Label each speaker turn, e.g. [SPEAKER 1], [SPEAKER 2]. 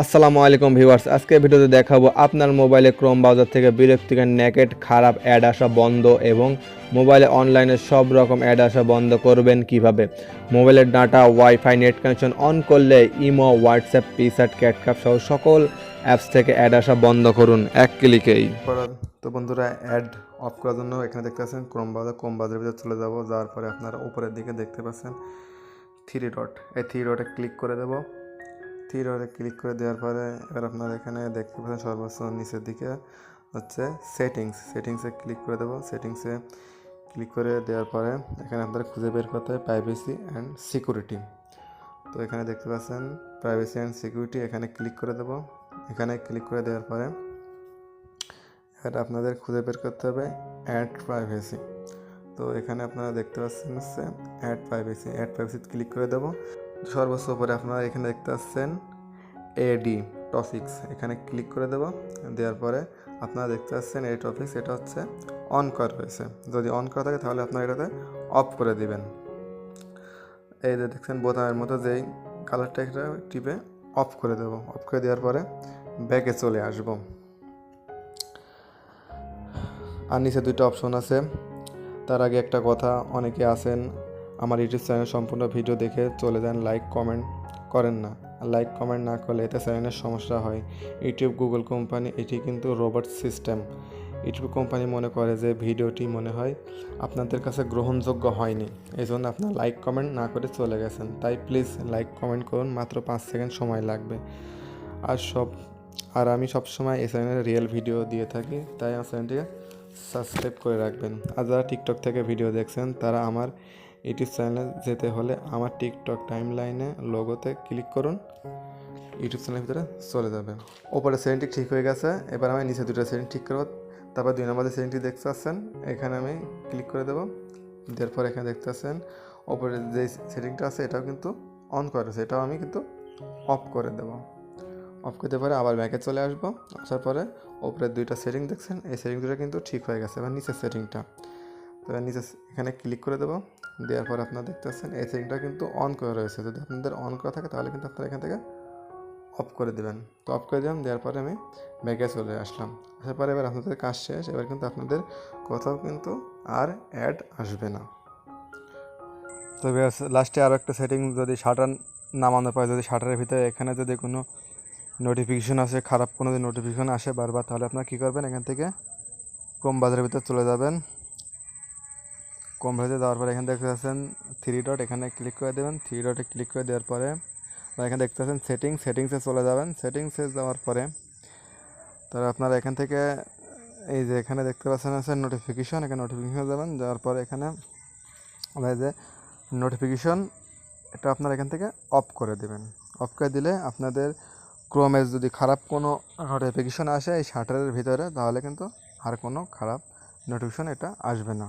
[SPEAKER 1] আসসালামু আলাইকুম ভিউয়ার্স আজকে ভিডিওতে দেখাবো আপনার মোবাইলে ক্রোম ব্রাউজার থেকে বিরক্তিকর নেকেট, খারাপ অ্যাড আসা বন্ধ এবং মোবাইলে অনলাইনে সব রকম অ্যাড আসা বন্ধ করবেন কীভাবে? মোবাইলের data wifi net connection on করলে ইমো হোয়াটসঅ্যাপ পিস্যাট ক্যাটকাপ সহ সকল অ্যাপস থেকে অ্যাড আসা বন্ধ করুন এক ক্লিকেই। তো বন্ধুরা, অ্যাড অফ করার জন্য এখানে দেখতে পাচ্ছেন ক্রোম ব্রাউজার, ক্রোম ব্রাউজারের ভিতরে চলে যাব, যাওয়ার পরে আপনারা উপরের দিকে দেখতে পাচ্ছেন থ্রি ডট এই থ্রি ডটে ক্লিক করে দেবো। থ্রি ডটে ক্লিক করে দেওয়ার পরে এবার আপনারা এখানে দেখতে পাচ্ছেন সর্বোচ্চ নিচের দিকে হচ্ছে সেটিংস সেটিংসে ক্লিক করে দেবো। সেটিংসে ক্লিক করে দেওয়ার পরে এখানে আপনারা খুঁজে বের করতে হবে প্রাইভেসি অ্যান্ড সিকিউরিটি তো এখানে দেখতে পাচ্ছেন প্রাইভেসি অ্যান্ড সিকিউরিটি এখানে ক্লিক করে দেবো। এখানে ক্লিক করে দেওয়ার পরে এবার আপনাদের খুঁজে বের করতে হবে অ্যাড প্রাইভেসি তো এখানে আপনারা দেখতে পাচ্ছেন হচ্ছে ad privacy ad privacy click করে দেবো। সর্বোচ্চ উপরে আপনারা এখানে দেখতে পাচ্ছেন এডি টপিক্স এখানে ক্লিক করে দেবো। দেওয়ার পরে আপনারা দেখতে পাচ্ছেন এই টপিক্স এটা হচ্ছে অন করা রয়েছে যদি অন করা থাকে তাহলে আপনারা এটাতে অফ করে দিবেন। এই যে দেখছেন বোতামের মতো যেই কালারটা এটা টিপে অফ করে দেবো। অফ করে দেওয়ার পরে ব্যাকে চলে আসব। আর নিচে দুটো অপশন আছে। তার আগে একটা কথা, অনেকে আছেন, আমার ইউটিউব চ্যানেল সম্পূর্ণ ভিডিও দেখে চলে যান লাইক কমেন্ট করেন না। লাইক, কমেন্ট না করলে এতে চ্যানেলের সমস্যা হয়। ইউটিউব, গুগল কোম্পানি, এটি কিন্তু রোবট সিস্টেম। ইউটিউব কোম্পানি মনে করে যে ভিডিওটি মনে হয় আপনাদের কাছে গ্রহণযোগ্য হয়নি। এই জন্য আপনার লাইক, কমেন্ট না করে চলে গেছেন। তাই প্লিজ লাইক, কমেন্ট করুন। মাত্র পাঁচ সেকেন্ড সময় লাগবে। আর সব, আর আমি সবসময় এই চ্যানেলে রিয়েল ভিডিও দিয়ে থাকি। তাই আমার চ্যানেলটিকে সাবস্ক্রাইব করে রাখবেন। আর যারা টিকটক থেকে ভিডিও দেখছেন, তারা আমার ইউটিউব চ্যানেলে যেতে হলে আমার টিকটক টাইম লাইনে লোগোতে ক্লিক করুন ইউটিউব চ্যানেলের ভিতরে চলে যাবে ওপরে সেটিংটি ঠিক হয়ে গেছে। এবার আমি নিচে দুটো সেটিং ঠিক করব। তারপর দুই নম্বরের সেটিংটি দেখতে পাচ্ছেন, এখানে আমি ক্লিক করে দেবো। দেওয়ার এখানে দেখতে পাচ্ছেন ওপরে যে সেটিংটা আছে, এটাও কিন্তু অন করে এটাও আমি কিন্তু অফ করে দেবো। অফ করতে পারে আবার ব্যাকে চলে আসব। আসার পরে ওপরে দুইটা সেটিং দেখছেন, এই সেটিং দুটো কিন্তু ঠিক হয়ে গেছে। এবার নিচের সেটিংটা তো নিচে এখানে ক্লিক করে দেবো। দেওয়ার পর আপনারা দেখতে পাচ্ছেন, এই সেটিংটা কিন্তু অন করা রয়েছে। যদি আপনাদের অন করা থাকে, তাহলে কিন্তু আপনারা এখান থেকে অফ করে দেবেন। তো অফ করে দিলাম, দেওয়ার পরে আমি ব্যাগে চলে আসলাম। আসার পরে এবার আপনাদের কাজ শেষ। এবার কিন্তু আপনাদের কোথাও কিন্তু আর অ্যাড আসবে না। তবে লাস্টে আরও একটা সেটিং যদি শাটার নামানো পায়, যদি শাটারের ভিতরে এখানে যদি কোনো নোটিফিকেশন আসে, খারাপ কোনো যদি নোটিফিকেশন আসে বারবার, তাহলে আপনারা কী করবেন? এখান থেকে কম বাজারের ভিতরে চলে যাবেন। কম বাজারে যাওয়ার পরে এখানে দেখতে পাচ্ছেন থ্রি ডট এখানে ক্লিক করে দেবেন। থ্রি ডটে ক্লিক করে দেওয়ার পরে এখানে দেখতে পাচ্ছেন সেটিং সেটিংসে চলে যাবেন। সেটিংসে যাওয়ার পরে তারা আপনারা এখান থেকে, এই যে এখানে দেখতে পাচ্ছেন আছে নোটিফিকেশন এখানে নোটিফিকেশন যাবেন। যাওয়ার পরে এখানে এই যে নোটিফিকেশন এটা আপনারা এখান থেকে অফ করে দেবেন। অফ করে দিলে আপনাদের ক্রোমের যদি খারাপ কোনো নোটিফিকেশন আসে এই শাটারের ভিতরে, তাহলে কিন্তু আর কোনো খারাপ নোটিফিকেশন এটা আসবে না।